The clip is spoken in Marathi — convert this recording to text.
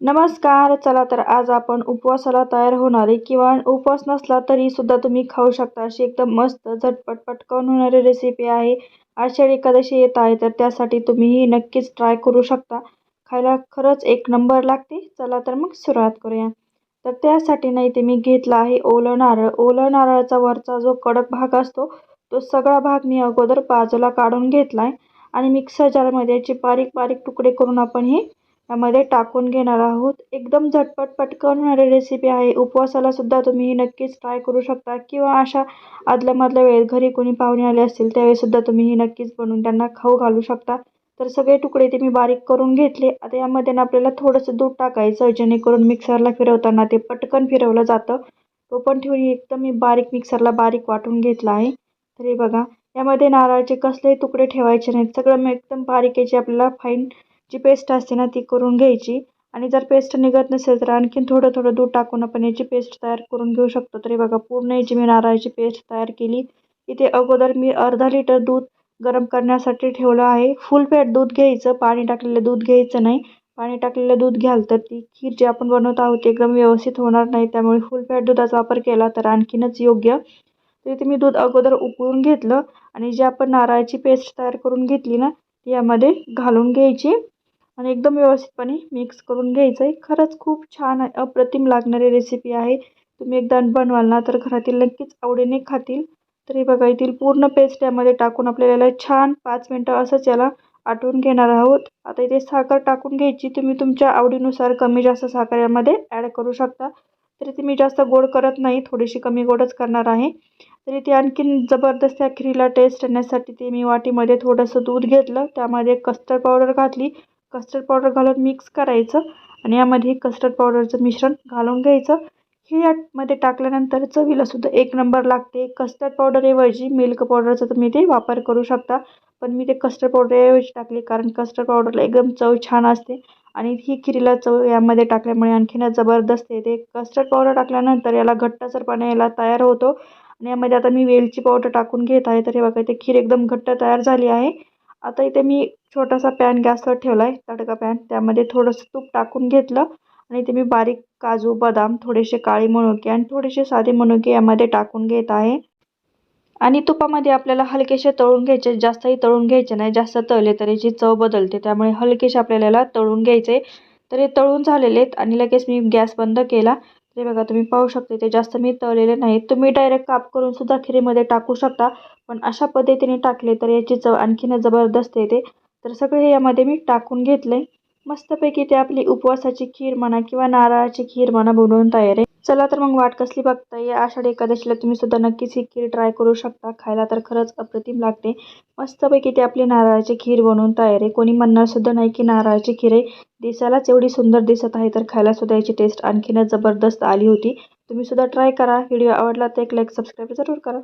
नमस्कार चला तर आज आपण उपवासाला तयार होणारे किंवा उपवास नसला तरी सुद्धा तुम्ही खाऊ शकता. अशी एकदम मस्त झटपट पटकन होणारी रेसिपी आहे. आषाढी एकादशी येत आहे तर त्यासाठी तुम्ही ही नक्कीच ट्राय करू शकता. खायला खरंच एक नंबर लागते. चला तर मग सुरुवात करूया. तर त्यासाठी नाही ते मी घेतला आहे ओलं नारळ. ओलं नारळाचा वरचा जो कडक भाग असतो तो सगळा भाग मी अगोदर बाजूला काढून घेतला आहे आणि मिक्सर जारमध्ये याचे बारीक बारीक तुकडे करून आपण हे यामध्ये टाकून घेणार आहोत. एकदम झटपट पटकन होणारी रेसिपी आहे. उपवासाला सुद्धा तुम्ही ही नक्कीच ट्राय करू शकता. किंवा अशा आदल्यामधल्या वेळेत घरी कोणी पाहुणे आले असतील त्यावेळेसुद्धा तुम्ही ही नक्कीच बनवून त्यांना खाऊ घालू शकता. तर सगळे तुकडे ते मी बारीक करून घेतले. आता यामध्ये ना आपल्याला थोडंसं दूध टाकायचं जेणेकरून मिक्सरला फिरवताना ते पटकन फिरवलं जातं. तो पण ठेवून एकदम मी बारीक मिक्सरला बारीक वाटून घेतला आहे. तरी बघा. यामध्ये नारळाचे कसलेही तुकडे ठेवायचे नाहीत. सगळं मी एकदम बारीक याची आपल्याला फाईन जी पेस्ट असते ना ती करून घ्यायची. आणि जर पेस्ट निघत नसेल तर आणखीन थोडं थोडं दूध टाकून आपण याची पेस्ट तयार करून घेऊ शकतो. तरी बघा पूर्ण याची मी नारळाची पेस्ट तयार केली. इथे अगोदर मी अर्धा लिटर दूध गरम करण्यासाठी ठेवलं आहे. फुल फॅट दूध घ्यायचं पाणी टाकलेलं दूध घ्यायचं नाही. पाणी टाकलेलं दूध घ्याल तर ती खीर जी आपण बनवत आहोत एकदम व्यवस्थित होणार नाही. त्यामुळे फुल फॅट दुधाचा वापर केला तर आणखीनच योग्य. तर इथे मी दूध अगोदर उकळून घेतलं. आणि जी आपण नारळाची पेस्ट तयार करून घेतली ना ती यामध्ये घालून घ्यायची. आणि एकदम व्यवस्थितपणे मिक्स करून घ्यायचं आहे खरंच खूप छान अप्रतिम लागणारी रेसिपी आहे. तुम्ही एकदा बनवाल ना तर घरातील नक्कीच आवडीने खातील. तरी बघा येथील पूर्ण पेस्ट यामध्ये टाकून आपल्याला छान पाच मिनटं असंच याला आटवून घेणार आहोत. आता इथे साखर टाकून घ्यायची. तुम्ही तुमच्या आवडीनुसार कमी जास्त साखर यामध्ये ॲड करू शकता. तरी ती मी जास्त गोड करत नाही थोडीशी कमी गोडच करणार आहे. तरी ती आणखीन जबरदस्त अखिरीला टेस्ट येण्यासाठी ते मी वाटीमध्ये थोडंसं दूध घेतलं. त्यामध्ये कस्टर्ड पावडर घातली. कस्टर्ड पावडर घालून मिक्स करायचं आणि यामध्ये कस्टर्ड पावडरचं मिश्रण घालून घ्यायचं. हे यामध्ये टाकल्यानंतर चवीलासुद्धा एक नंबर लागते. कस्टर्ड पावडरऐवजी मिल्क पावडरचा तुम्ही ते वापर करू शकता. पण मी ते कस्टर्ड पावडरऐवजी टाकली कारण कस्टर्ड पावडरला एकदम चव छान असते. आणि ही खिरीला चव यामध्ये टाकल्यामुळे आणखीनच जबरदस्त येते. कस्टर्ड पावडर टाकल्यानंतर याला घट्टसरपणा याला तयार होतो. आणि यामध्ये आता मी वेलची पावडर टाकून घेत आहे. तर हे बघा इथे खीर एकदम घट्ट तयार झाली आहे. आता इथे मी छोटासा पॅन गॅसवर ठेवला आहे तडका पॅन त्यामध्ये थोडंसं तूप टाकून घेतलं आणि ते मी बारीक काजू बदाम थोडेसे काळे मनुके आणि थोडेसे साधे मनुके यामध्ये टाकून घेत आहे. आणि तुपामध्ये आपल्याला हलकेसे तळून घ्यायचे जास्तही तळून घ्यायचे नाही जास्त तळले तर याची चव बदलते त्यामुळे हलकेसे आपल्याला तळून घ्यायचे. तर हे तळून झालेले आहेत आणि लगेच मी गॅस बंद केला. ते बघा तुम्ही पाहू शकता ते जास्त मी तळलेले नाही तुम्ही डायरेक्ट काप करून सुद्धा खिरीमध्ये टाकू शकता पण अशा पद्धतीने टाकले तर याची चव आणखीनच जबरदस्त येते. तर सगळे हे यामध्ये मी टाकून घेतले मस्तपैकी ते आपली उपवासाची खीर म्हणा किंवा नारळाची खीर म्हणा बनवून तयार आहे. चला तर मग वाट कसली बघता या आषाढी एकादशीला तुम्ही सुद्धा नक्कीच ही खीर ट्राय करू शकता. खायला तर खरंच अप्रतिम लागते. मस्तपैकी ते आपली नारळाची खीर बनवून तयार आहे. कोणी म्हणणार सुद्धा नाही की नारळाची खीर आहे. दिसायलाच एवढी सुंदर दिसत आहे तर खायला सुद्धा याची टेस्ट आणखीनच जबरदस्त आली होती. तुम्ही सुद्धा ट्राय करा. व्हिडिओ आवडला तर एक लाईक सबस्क्राईब जरूर करा.